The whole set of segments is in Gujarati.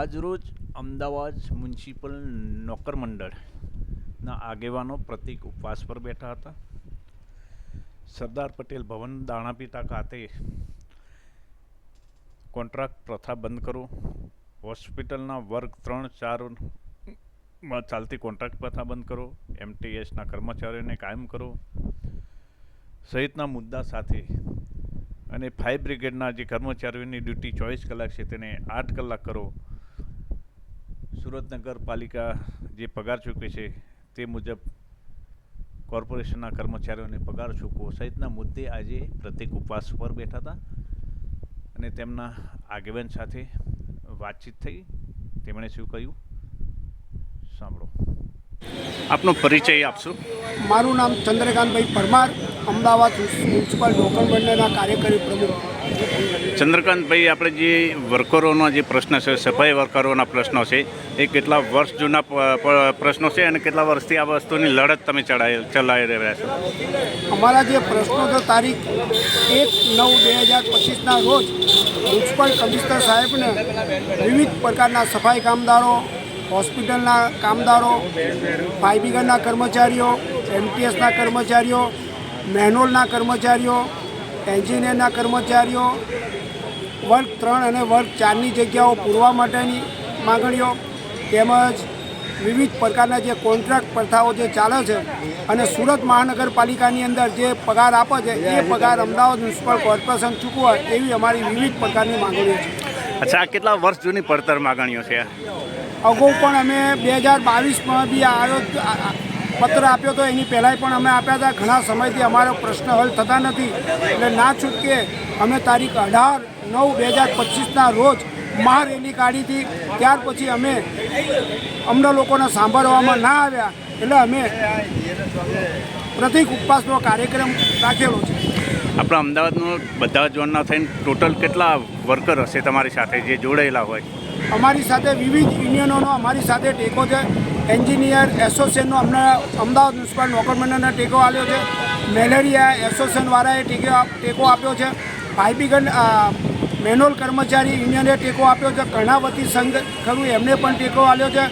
આજરોજ અમદાવાદ મ્યુનિસિપલ નોકર મંડળના આગેવાનો પ્રતિક ઉપવાસ પર બેઠા હતા. સરદાર પટેલ ભવન દાણાપીટા ખાતે કોન્ટ્રાક્ટ પ્રથા બંધ કરો. હોસ્પિટલના વર્ગ ત્રણ ચારમાં ચાલતી કોન્ટ્રાક્ટ પ્રથા બંધ કરો. એમટીએસના કર્મચારીઓને કાયમ કરો. સહિતના મુદ્દા સાથે અને ફાયર બ્રિગેડના જે કર્મચારીઓની ડ્યુટી ચોવીસ કલાક છે તેને આઠ કલાક કરો. સુરત નગરપાલિકા જે પગાર ચૂકવે છે, તે મુજબ કોર્પોરેશનના કર્મચારીઓને પગાર ચૂકવો સહિતના મુદ્દે આજે પ્રત્યેક ઉપવાસ પર બેઠા હતા અને તેમના આગેવાન સાથે વાતચીત થઈ. તેમણે શું કહ્યું? સાંભળો. આપનો પરિચય આપશો. મારું નામ ચંદ્રકાંતભાઈ પરમાર, અમદાવાદ મ્યુનિસિપલ લોકલ મંડળના કાર્યકારી પ્રમુખ. ચંદ્રકાંતભાઈ, આપણે જે વર્કરોનો જે પ્રશ્ન છે, સફાઈ વર્કરોના પ્રશ્નો છે, એ કેટલા વર્ષ જૂના પ્રશ્નો છે અને કેટલા વર્ષથી આ વસ્તુની લડત તમે ચડાઈ ચલાવી રહ્યા છો? અમારા જે પ્રશ્નો તો તારીખ એક નવ બે હજાર પચીસના રોજ મ્યુનિસિપલ કમિશનર સાહેબને વિવિધ પ્રકારના સફાઈ કામદારો, હોસ્પિટલના કામદારો ફાયર કર્મચારીઓ, એમટીએસના કર્મચારીઓ મેનોલના કર્મચારીઓ એન્જિનિયરના કર્મચારીઓ વર્ગ ત્રણ અને વર્ગ ચારની જગ્યાઓ પૂરવા માટેની માગણીઓ તેમજ વિવિધ પ્રકારના જે કોન્ટ્રાક્ટ પ્રથાઓ જે ચાલે છે અને સુરત મહાનગરપાલિકાની અંદર જે પગાર આપે છે એ પગાર અમદાવાદ મ્યુનિસિપલ કોર્પોરેશન ચૂકવે એવી અમારી વિવિધ પ્રકારની માંગણીઓ છે. અચ્છા કેટલા વર્ષ જૂની પડતર માગણીઓ છે? અગાઉ પણ અમે બે હજાર બાવીસમાં બી આવ્યો આ- આ પત્ર આપ્યો હતો એની પહેલાંય પણ અમે આપ્યા હતા. ઘણા સમયથી અમારો પ્રશ્ન હલ થતા નથી. એટલે ના છૂટકે અમે તારીખ અઢાર નવ બે હજાર પચીસના રોજ મહારેલી કાઢી હતી ત્યાર પછી અમે અમને લોકોને સાંભળવામાં ના આવ્યા. એટલે અમે પ્રતિક ઉપવાસનો કાર્યક્રમ રાખેલો છે. આપણા અમદાવાદનો બધા ઝોનના થઈને ટોટલ કેટલા વર્કર હશે તમારી સાથે જે જોડાયેલા હોય? અમારી સાથે વિવિધ યુનિયનોનો અમારી સાથે ટેકો છે. એન્જિનિયર એસોસિએશનનો હમણાં અમદાવાદ મ્યુનિસિપલ નોકરમંડળને ટેકો આપ્યો છે. મેલેરિયા એસોસિએશનવાળાએ ટેકો ટેકો આપ્યો છે. ફાઈબીગન મેનોલ કર્મચારી યુનિયને ટેકો આપ્યો છે. કર્ણાવતી સંઘ ખરું એમને પણ ટેકો આપ્યો છે.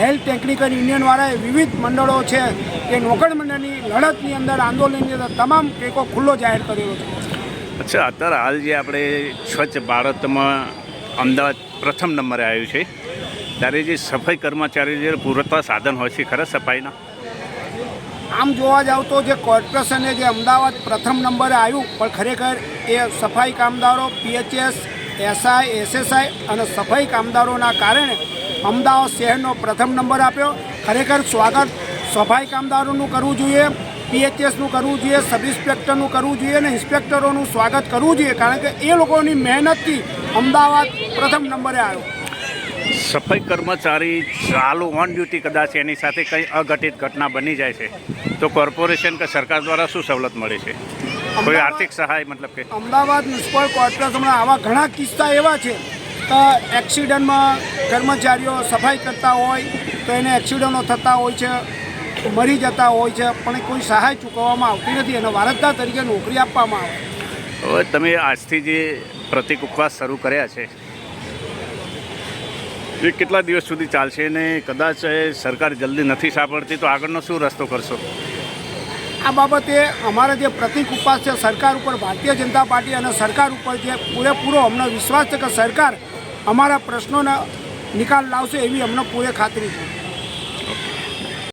હેલ્થ ટેકનિકલ યુનિયનવાળાએ વિવિધ મંડળો છે એ નોકરમંડળની લડતની અંદર આંદોલનની અંદર તમામ ટેકો ખુલ્લો જાહેર કરેલો છે. અચ્છા, અત્યારે હાલ જે આપણે સ્વચ્છ ભારતમાં અમદાવાદ પ્રથમ નંબરે આવ્યું છે. ત્યારે જે સફાઈ કર્મચારીઓ જે પૂરતા સાધન હોય છે, ખરા સફાઈના? આમ જોવા જાવ તો જે કોર્પોરેશને જે અમદાવાદ પ્રથમ નંબરે આવ્યું, પણ ખરેખર એ સફાઈ કામદારો, પીએચએસ, એસઆઈ, એસએસઆઈ અને સફાઈ કામદારોના કારણે અમદાવાદ શહેરનો પ્રથમ નંબર આપ્યો. ખરેખર સ્વાગત સફાઈ કામદારોનું કરવું જોઈએ, પીએચએસનું કરવું જોઈએ, સબ ઇન્સ્પેક્ટરનું કરવું જોઈએ અને ઇન્સ્પેક્ટરોનું સ્વાગત કરવું જોઈએ, કારણ કે એ લોકોની મહેનતથી અમદાવાદ પ્રથમ નંબરે આવ્યો. સફાઈ કર્મચારી ચાલુ ઓન ડ્યુટી કદાચ એની સાથે કંઈ અઘટિત ઘટના બની જાય છે તો કોર્પોરેશન કે સરકાર દ્વારા શું સવલત મળે છે? કોઈ આર્થિક સહાય મતલબ કે? અમદાવાદ મ્યુનિસિપલ કોર્પોરેશનમાં આવા ઘણા કિસ્સા એવા છે કે એક્સિડન્ટમાં કર્મચારીઓ સફાઈ કરતા હોય તો એને એક્સિડન્ટો થતા હોય છે મરી જતા હોય છે પણ કોઈ સહાય ચૂકવવામાં આવતી નથી અને વારસદાર તરીકે નોકરી આપવામાં આવે. હવે તમે આજથી જે પ્રતિક ઉપવાસ શરૂ કર્યા છે એ કેટલા દિવસ સુધી ચાલશે ને કદાચ સરકાર જલ્દી નથી સાંભળતી, તો આગળનો શું રસ્તો કરશો? આ બાબતે અમારા જે પ્રતિક ઉપવાસ છે, સરકાર ઉપર ભારતીય જનતા પાર્ટી અને સરકાર ઉપર જે પૂરેપૂરો અમને વિશ્વાસ છે કે સરકાર અમારા પ્રશ્નોના નિકાલ લાવશે એવી અમને પૂરે ખાતરી છે.